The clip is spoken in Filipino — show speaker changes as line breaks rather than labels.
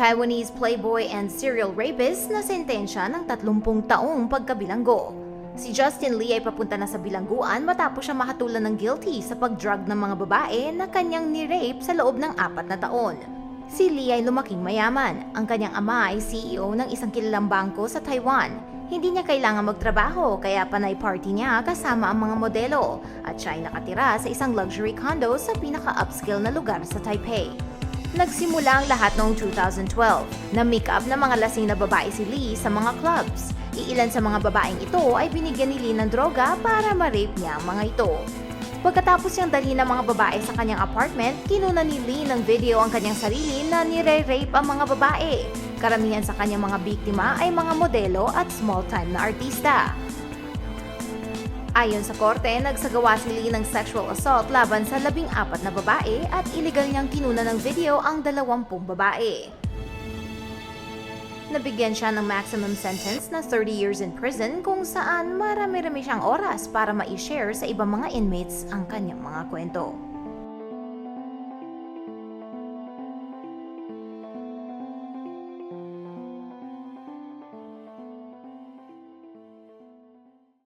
Taiwanese playboy and serial rapist na sentensya ng 30 taong pagkabilanggo. Si Justin Lee ay papunta na sa bilangguan matapos siya makatulan ng guilty sa pag-drug ng mga babae na kanyang ni-rape sa loob ng apat na taon. Si Lee ay lumaking mayaman. Ang kanyang ama ay CEO ng isang kilalang bangko sa Taiwan. Hindi niya kailangan magtrabaho kaya panay party niya kasama ang mga modelo at siya ay nakatira sa isang luxury condo sa pinaka-upscale na lugar sa Taipei. Nagsimula ang lahat noong 2012 na make-up ng mga lasing na babae si Lee sa mga clubs. Iilan sa mga babaeng ito ay binigyan ni Lee ng droga para ma-rape niya ang mga ito. Pagkatapos niyang dalhin ng mga babae sa kanyang apartment, kinuna ni Lee ng video ang kanyang sarili na nire-rape ang mga babae. Karamihan sa kanyang mga biktima ay mga modelo at small-time na artista. Ayon sa korte, nagsagawa si ng sexual assault laban sa labing apat na babae at iligal niyang kinuna ng video ang dalawampung babae. Nabigyan siya ng maximum sentence na 30 years in prison kung saan marami-rami siyang oras para ma-share sa ibang mga inmates ang kanyang mga kwento.